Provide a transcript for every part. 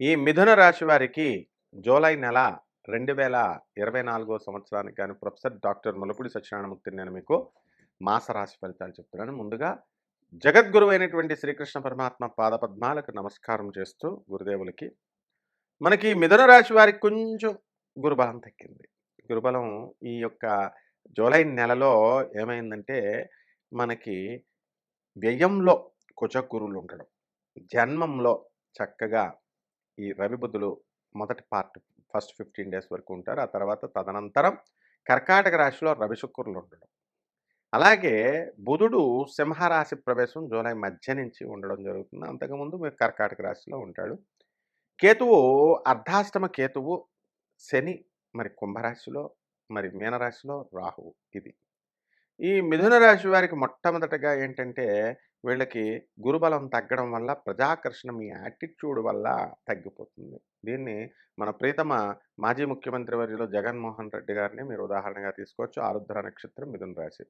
ఈ మిథున రాశి వారికి జూలై నెల రెండు వేల ఇరవై నాలుగో సంవత్సరానికి కానీ ప్రొఫెసర్ డాక్టర్ ములపూడి సత్యనారాయణమూర్తి నేను మీకు మాస రాశి ఫలితాలు చెప్తున్నాను. ముందుగా జగద్గురు అయినటువంటి శ్రీకృష్ణ పరమాత్మ పాదపద్మాలకు నమస్కారం చేస్తూ గురుదేవులకి మనకి మిథున రాశి వారికి కొంచెం గురుబలం తగ్గింది. గురుబలం ఈ యొక్క జూలై నెలలో ఏమైందంటే మనకి వ్యయంలో కుజగురులు ఉండడం జన్మంలో చక్కగా ఈ రవిబుద్ధులు మొదటి పార్ట్ ఫస్ట్ ఫిఫ్టీన్ డేస్ వరకు ఉంటారు. ఆ తర్వాత తదనంతరం కర్కాటక రాశిలో రవి శుక్రులు ఉండడం. అలాగే బుధుడు సింహరాశి ప్రవేశం జూలై మధ్య నుంచి ఉండడం జరుగుతుంది. అంతకుముందు మీరు కర్కాటక రాశిలో ఉంటాడు. కేతువు అర్ధాష్టమ కేతువు శని మరి కుంభరాశిలో మరి మీనరాశిలో రాహువు ఇది. ఈ మిథున రాశి వారికి మొట్టమొదటగా ఏంటంటే వీళ్ళకి గురుబలం తగ్గడం వల్ల ప్రజాకర్షణ మీ యాటిట్యూడ్ వల్ల తగ్గిపోతుంది. దీన్ని మన ప్రీతమ మాజీ ముఖ్యమంత్రి వర్యులు జగన్మోహన్ రెడ్డి గారిని మీరు ఉదాహరణగా తీసుకోవచ్చు. ఆరుద్ర నక్షత్రం మిథున రాశి.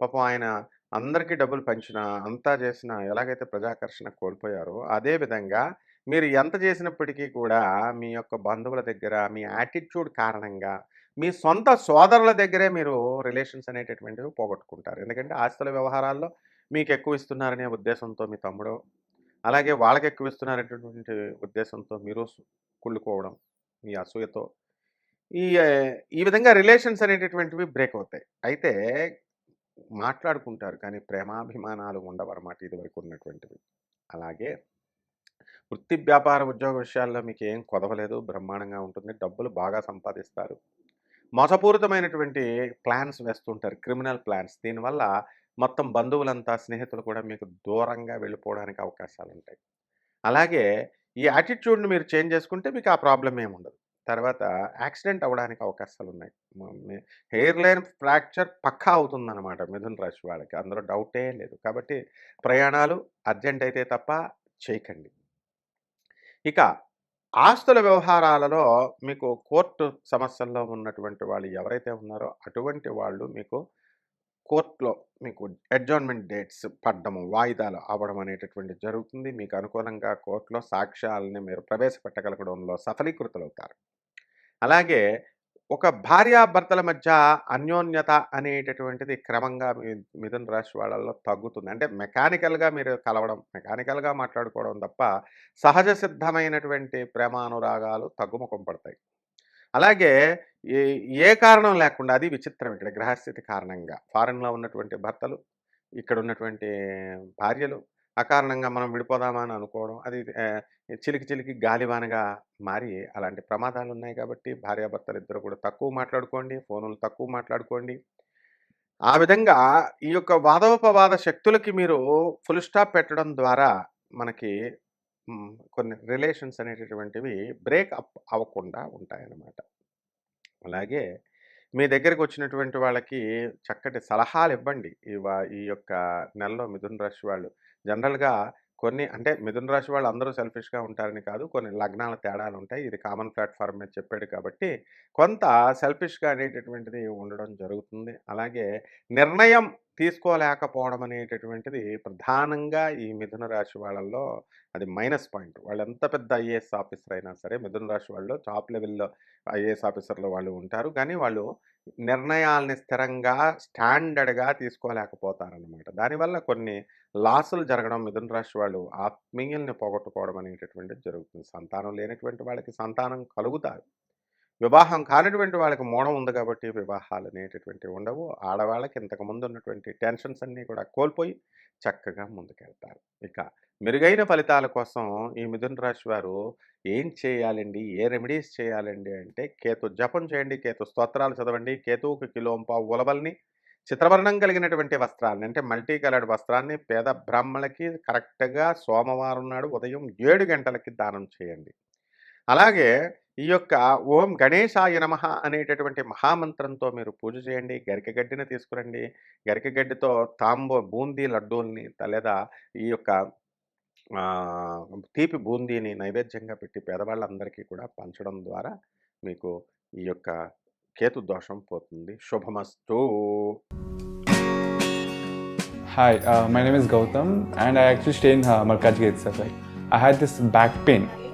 పాపం ఆయన అందరికీ డబ్బులు పంచినా అంతా చేసినా ఎలాగైతే ప్రజాకర్షణ కోల్పోయారో అదే విధంగా మీరు ఎంత చేసినప్పటికీ కూడా మీ యొక్క బంధువుల దగ్గర మీ యాటిట్యూడ్ కారణంగా మీ సొంత సోదరుల దగ్గరే మీరు రిలేషన్స్ అనేటటువంటివి పోగొట్టుకుంటారు. ఎందుకంటే ఆస్తుల వ్యవహారాల్లో మీకు ఎక్కువ ఇస్తున్నారనే ఉద్దేశంతో మీ తమ్ముడు అలాగే వాళ్ళకి ఎక్కువ ఇస్తున్నారనేటటువంటి ఉద్దేశంతో మీరు కుళ్ళుకోవడం మీ అసూయతో. ఈ ఈ విధంగా రిలేషన్స్ అనేటటువంటివి బ్రేక్ అవుతాయి. అయితే మాట్లాడుకుంటారు కానీ ప్రేమాభిమానాలు ఉండవన్నమాట ఇదివరకు ఉన్నటువంటివి. అలాగే వృత్తి వ్యాపార ఉద్యోగ విషయాల్లో మీకు ఏం కొదవలేదు బ్రహ్మాండంగా ఉంటుంది డబ్బులు బాగా సంపాదిస్తారు. మోసపూరితమైనటువంటి ప్లాన్స్ వేస్తుంటారు. Criminal plans. దీనివల్ల మొత్తం బంధువులంతా స్నేహితులు కూడా మీకు దూరంగా వెళ్ళిపోవడానికి అవకాశాలు ఉంటాయి అలాగే ఈ యాటిట్యూడ్ని మీరు చేంజ్ చేసుకుంటే మీకు ఆ ప్రాబ్లం ఏమి ఉండదు. తర్వాత యాక్సిడెంట్ అవ్వడానికి అవకాశాలు ఉన్నాయి హెయిర్ లైన్ ఫ్రాక్చర్ పక్కా అవుతుందన్నమాట మిథున్ రాశి వాళ్ళకి. అందులో డౌటే లేదు. కాబట్టి ప్రయాణాలు అర్జెంట్ అయితే తప్ప చేయకండి. ఇక ఆస్తుల వ్యవహారాలలో మీకు కోర్టు సమస్యల్లో ఉన్నటువంటి వాళ్ళు ఎవరైతే ఉన్నారో అటువంటి వాళ్ళు మీకు కోర్టులో మీకు అడ్జాయిన్మెంట్ డేట్స్ పడ్డము వాయిదాలు అవ్వడం అనేటటువంటి జరుగుతుంది. మీకు అనుకూలంగా కోర్టులో సాక్ష్యాలని మీరు ప్రవేశపెట్టగలగడంలో సఫలీకృతులవుతారు. అలాగే ఒక భార్యాభర్తల మధ్య అన్యోన్యత అనేటటువంటిది క్రమంగా మిథున రాశి వాళ్ళల్లో తగ్గుతుంది. అంటే మెకానికల్గా మీరు కలవడం మెకానికల్గా మాట్లాడుకోవడం తప్ప సహజ సిద్ధమైనటువంటి ప్రేమానురాగాలు తగ్గుముఖం పడతాయి. అలాగే ఏ కారణం లేకుండా అది విచిత్రం ఇక్కడ గ్రహస్థితి కారణంగా. ఫారెన్లో ఉన్నటువంటి భర్తలు ఇక్కడ ఉన్నటువంటి భార్యలు అకారణంగా మనం విడిపోదామా అని అనుకోవడం అది చిలికి చిలికి గాలివానగా మారి అలాంటి ప్రమాదాలు ఉన్నాయి కాబట్టి భార్యాభర్తలు ఇద్దరు కూడా తక్కువ మాట్లాడుకోండి ఫోనులు తక్కువ మాట్లాడుకోండి. ఆ విధంగా ఈ యొక్క వాదోపవాద శక్తులకి మీరు ఫుల్ స్టాప్ పెట్టడం ద్వారా మనకి కొన్ని రిలేషన్స్ అనేటటువంటివి బ్రేక్ అప్ అవ్వకుండా ఉంటాయన్నమాట. అలాగే మీ దగ్గరికి వచ్చినటువంటి వాళ్ళకి చక్కటి సలహాలు ఇవ్వండి ఈ వా- ఈ యొక్క నెలలో మిథున రాశి వాళ్ళు. జనరల్గా కొన్ని అంటే మిథున రాశి వాళ్ళు అందరూ సెల్ఫిష్గా ఉంటారని కాదు. కొన్ని లగ్నాల తేడాలు ఉంటాయి. ఇది కామన్ ప్లాట్ఫామ్ మీద చెప్పాడు కాబట్టి కొంత సెల్ఫిష్గా అనేటటువంటిది ఉండడం జరుగుతుంది. అలాగే నిర్ణయం తీసుకోలేకపోవడం అనేటటువంటిది ప్రధానంగా ఈ మిథున రాశి వాళ్ళల్లో అది మైనస్ పాయింట్. వాళ్ళు ఎంత పెద్ద ఐఏఎస్ ఆఫీసర్ అయినా సరే మిథున రాశి వాళ్ళు టాప్ లెవెల్లో ఐఏఎస్ ఆఫీసర్లు వాళ్ళు ఉంటారు. కానీ వాళ్ళు నిర్ణయాల్ని స్థిరంగా స్టాండర్డ్గా తీసుకోలేకపోతారనమాట దానివల్ల కొన్ని లాసులు జరగడం మిథున రాశి వాళ్ళు ఆత్మీయుల్ని పోగొట్టుకోవడం అనేటటువంటిది జరుగుతుంది. సంతానం లేనటువంటి వాళ్ళకి సంతానం కలుగుతారు. వివాహం కానటువంటి వాళ్ళకి మూఢం ఉంది కాబట్టి వివాహాలు అనేటటువంటివి ఉండవు. ఆడవాళ్ళకి ఇంతకు ముందు ఉన్నటువంటి టెన్షన్స్ అన్నీ కూడా కోల్పోయి చక్కగా ముందుకెళ్తారు. ఇక మెరుగైన ఫలితాల కోసం ఈ మిథున రాశి వారు ఏం చేయాలండి? ఏ రెమెడీస్ చేయాలండి అంటే కేతు జపం చేయండి కేతు స్తోత్రాలు చదవండి కేతువుకి కిలోంపా ఉలవల్ని చిత్రవర్ణం కలిగినటువంటి వస్త్రాన్ని అంటే మల్టీ కలర్డ్ వస్త్రాన్ని పేద బ్రాహ్మణులకి కరెక్ట్గా సోమవారం నాడు ఉదయం ఏడు గంటలకి దానం చేయండి. అలాగే ఈ యొక్క ఓం గణేశాయ నమ అనేటటువంటి మహామంత్రంతో మీరు పూజ చేయండి గరికగడ్డిని తీసుకురండి గరికగడ్డితో తాంబో తాంబూ బూందీ లడ్డూల్ని లేదా ఈ యొక్క తీపి బూందీని నైవేద్యంగా పెట్టి పేదవాళ్ళందరికీ కూడా పంచడం ద్వారా మీకు ఈ యొక్క కేతు దోషం పోతుంది శుభమస్తు hi my name is Gautam and I actually stay in Markaz gate sir itself. Like, I had back back.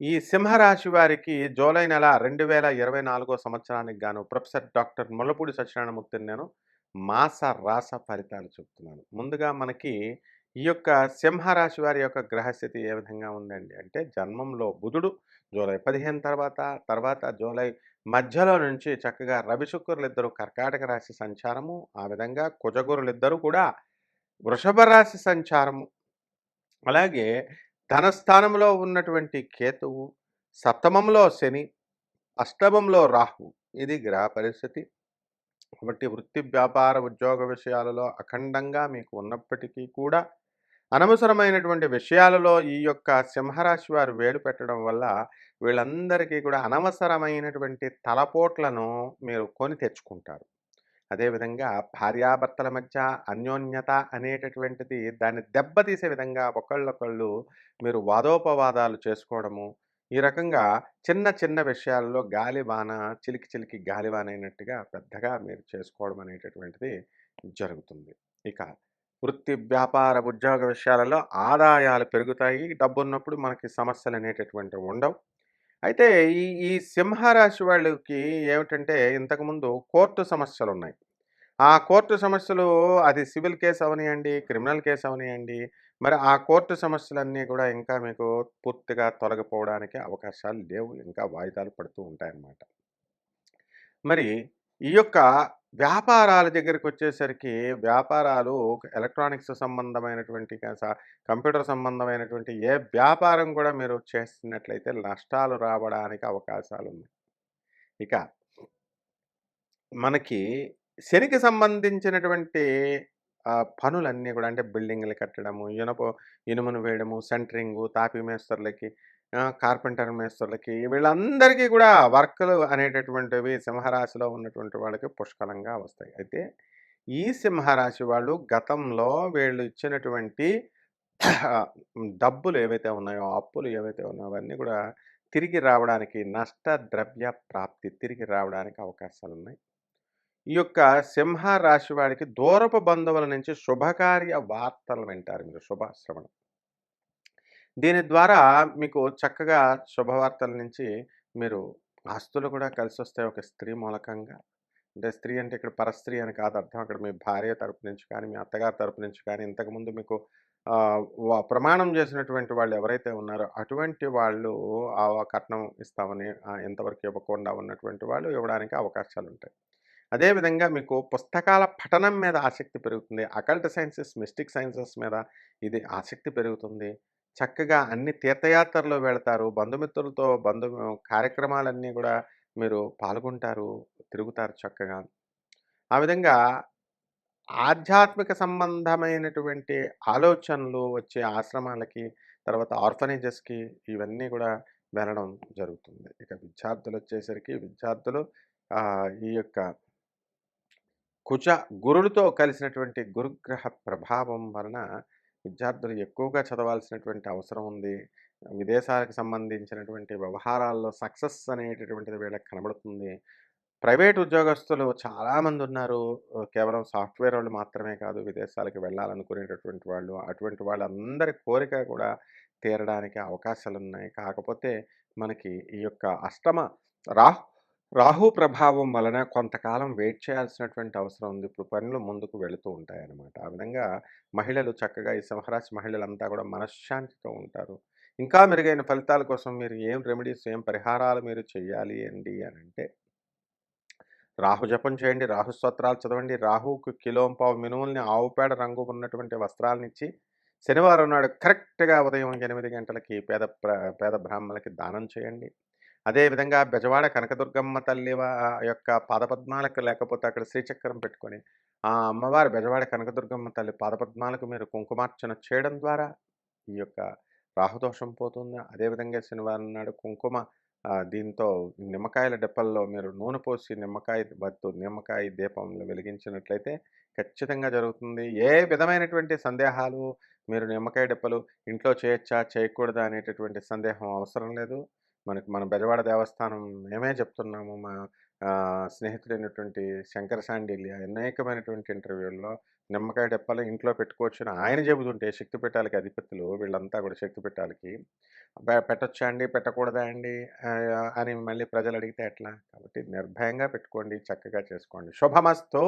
ఈ సింహరాశి వారికి జూలై నెల రెండు వేల ఇరవై నాలుగో సంవత్సరానికి గాను ప్రొఫెసర్ డాక్టర్ ముల్లపూడి సత్యనారాయణమూర్తిని నేను మాస రాస ఫలితాలు చెప్తున్నాను. ముందుగా మనకి ఈ యొక్క సింహరాశి వారి యొక్క గ్రహస్థితి ఏ విధంగా ఉందండి అంటే జన్మంలో బుధుడు జూలై పదిహేను తర్వాత తర్వాత జూలై మధ్యలో నుంచి చక్కగా రవిశుక్రులిద్దరూ ఇద్దరు కర్కాటక రాశి సంచారము ఆ విధంగా కుజగురులు ఇద్దరు కూడా వృషభ రాశి సంచారము. అలాగే ధనస్థానంలో ఉన్నటువంటి కేతువు సప్తమంలో శని అష్టమంలో రాహు. ఇది గ్రహ పరిస్థితి. కాబట్టి వృత్తి వ్యాపార ఉద్యోగ విషయాలలో అఖండంగా మీకు ఉన్నప్పటికీ కూడా అనవసరమైనటువంటి విషయాలలో ఈ యొక్క సింహరాశి వారు వేలు పెట్టడం వల్ల వీళ్ళందరికీ కూడా అనవసరమైనటువంటి తలపోట్లను మీరు కొని తెచ్చుకుంటారు. అదేవిధంగా భార్యాభర్తల మధ్య అన్యోన్యత అనేటటువంటిది దాన్ని దెబ్బతీసే విధంగా ఒకళ్ళొకళ్ళు మీరు వాదోపవాదాలు చేసుకోవడము ఈ రకంగా చిన్న చిన్న విషయాల్లో గాలివాన చిలికి చిలికి గాలివాన అయినట్టుగా పెద్దగా మీరు చేసుకోవడం అనేటటువంటిది జరుగుతుంది. ఇక వృత్తి వ్యాపార ఉద్యోగ విషయాలలో ఆదాయాలు పెరుగుతాయి. డబ్బు ఉన్నప్పుడు మనకి సమస్యలు అనేటటువంటివి ఉండవు. అయితే ఈ ఈ సింహరాశి వాళ్ళకి ఏమిటంటే ఇంతకుముందు కోర్టు సమస్యలు ఉన్నాయి ఆ కోర్టు సమస్యలు అది సివిల్ కేసు అవనియండి క్రిమినల్ కేసు అవనియండి మరి ఆ కోర్టు సమస్యలన్నీ కూడా ఇంకా మీకు పూర్తిగా తొలగిపోవడానికి అవకాశాలు లేవు ఇంకా వాయిదాలు పడుతూ ఉంటాయన్నమాట. మరి ఈ యొక్క వ్యాపారాల దగ్గరికి వచ్చేసరికి వ్యాపారాలు ఎలక్ట్రానిక్స్ సంబంధమైనటువంటి కంప్యూటర్ సంబంధమైనటువంటి ఏ వ్యాపారం కూడా మీరు చేస్తున్నట్లయితే నష్టాలు రావడానికి అవకాశాలు ఉన్నాయి ఇక మనకి శనికి సంబంధించినటువంటి ఆ, పనులన్నీ కూడా అంటే బిల్డింగ్లు కట్టడము ఇనుప ఇనుమును వేయడము సెంటరింగు తాపి మేస్తర్లకి కార్పెంటర్ మేస్తర్లకి వీళ్ళందరికీ కూడా వర్కులు అనేటటువంటివి సింహరాశిలో ఉన్నటువంటి వాళ్ళకి పుష్కలంగా వస్తాయి. అయితే ఈ సింహరాశి వాళ్ళు గతంలో వీళ్ళు ఇచ్చినటువంటి డబ్బులు ఏవైతే ఉన్నాయో అప్పులు ఏవైతే ఉన్నాయో అవన్నీ కూడా తిరిగి రావడానికి నష్ట ద్రవ్య ప్రాప్తి తిరిగి రావడానికి అవకాశాలు ఉన్నాయి ఈ యొక్క సింహ రాశి వాడికి దూరపు బంధువుల నుంచి శుభకార్య వార్తలు వింటారు మీరు శుభశ్రవణం దీని ద్వారా మీకు చక్కగా శుభవార్తల నుంచి మీరు ఆస్తులు కూడా కలిసి వస్తాయి. ఒక స్త్రీ మూలకంగా. అంటే స్త్రీ అంటే ఇక్కడ పరస్త్రీ అని కాదు అర్థం. అక్కడ మీ భార్య తరపు నుంచి కానీ మీ అత్తగారి తరపు నుంచి కానీ ఇంతకుముందు మీకు ప్రమాణం చేసినటువంటి వాళ్ళు ఎవరైతే ఉన్నారో అటువంటి వాళ్ళు ఆ కట్నం ఇస్తామని ఎంతవరకు ఇవ్వకుండా ఉన్నటువంటి వాళ్ళు ఇవ్వడానికి అవకాశాలు ఉంటాయి అదేవిధంగా మీకు పుస్తకాల పఠనం మీద ఆసక్తి పెరుగుతుంది. అకల్ట్ సైన్సెస్ మిస్టిక్ సైన్సెస్ మీద ఇది ఆసక్తి పెరుగుతుంది. చక్కగా అన్ని తీర్థయాత్రలు వెళతారు. బంధుమిత్రులతో బంధు కార్యక్రమాలన్నీ కూడా మీరు పాల్గొంటారు తిరుగుతారు చక్కగా. ఆ విధంగా ఆధ్యాత్మిక సంబంధమైనటువంటి ఆలోచనలు వచ్చే ఆశ్రమాలకి తర్వాత ఆర్ఫనేజెస్కి ఇవన్నీ కూడా వెళ్ళడం జరుగుతుంది. ఇక విద్యార్థులు వచ్చేసరికి విద్యార్థులు ఈ యొక్క కుజ గురులతో కలిసినటువంటి గురుగ్రహ ప్రభావం వలన విద్యార్థులు ఎక్కువగా చదవాల్సినటువంటి అవసరం ఉంది. విదేశాలకు సంబంధించినటువంటి వ్యవహారాల్లో సక్సెస్ అనేటటువంటిది వీళ్ళకి కనబడుతుంది. ప్రైవేట్ ఉద్యోగస్తులు చాలామంది ఉన్నారు. కేవలం సాఫ్ట్వేర్ వాళ్ళు మాత్రమే కాదు విదేశాలకు వెళ్ళాలనుకునేటటువంటి వాళ్ళు అటువంటి వాళ్ళందరి కోరిక కూడా తీరడానికి అవకాశాలు ఉన్నాయి కాకపోతే మనకి ఈ యొక్క అష్టమ రాహు రాహు ప్రభావం వలన కొంతకాలం వెయిట్ చేయాల్సినటువంటి అవసరం ఉంది. ఇప్పుడు పనులు ముందుకు వెళుతూ ఉంటాయన్నమాట. ఆ విధంగా మహిళలు చక్కగా ఈ సింహరాశి మహిళలంతా కూడా మనశ్శాంతితో ఉంటారు. ఇంకా మెరుగైన ఫలితాల కోసం మీరు ఏం రెమెడీస్ ఏం పరిహారాలు మీరు చేయాలి అండి అని అంటే రాహు జపం చేయండి రాహు స్తోత్రాలు చదవండి రాహుకు కిలోంపావు మినుముల్ని ఆవుపేడ రంగు ఉన్నటువంటి వస్త్రాలనిచ్చి శనివారం నాడు కరెక్ట్గా ఉదయం ఎనిమిది గంటలకి పేద ప్ర- పేద బ్రాహ్మణులకి దానం చేయండి. అదేవిధంగా బెజవాడ కనకదుర్గమ్మ తల్లి యొక్క పాదపద్మాలకు లేకపోతే అక్కడ శ్రీచక్రం పెట్టుకొని ఆ అమ్మవారి బెజవాడ కనకదుర్గమ్మ తల్లి పాదపద్మాలకు మీరు కుంకుమార్చన చేయడం ద్వారా ఈ యొక్క రాహుదోషం పోతుంది. అదేవిధంగా శనివారం నాడు కుంకుమ దీంతో నిమ్మకాయల డెప్పల్లో మీరు నూనె పోసి నిమ్మకాయ వత్తు నిమ్మకాయ దీపంలో వెలిగించినట్లయితే ఖచ్చితంగా జరుగుతుంది. ఏ విధమైనటువంటి సందేహాలు మీరు నిమ్మకాయ డెప్పలు ఇంట్లో చేయొచ్చా చేయకూడదా అనేటటువంటి సందేహం అవసరం లేదు. మనకి మన బెజవాడ దేవస్థానం మేమే చెప్తున్నాము. మా స్నేహితుడైనటువంటి శంకర సాండిల్య అనేకమైనటువంటి ఇంటర్వ్యూల్లో నిమ్మకాయ డెప్పలు ఇంట్లో పెట్టుకోవచ్చుని ఆయన చెబుతుంటే శక్తి పెట్టాలకి అధిపతులు వీళ్ళంతా కూడా శక్తి పెట్టాలకి పెట్టొచ్చా అండి? పెట్టకూడదా అండి? అని మళ్ళీ ప్రజలు అడిగితే ఎట్లా? కాబట్టి నిర్భయంగా పెట్టుకోండి చక్కగా చేసుకోండి. శుభమస్తో.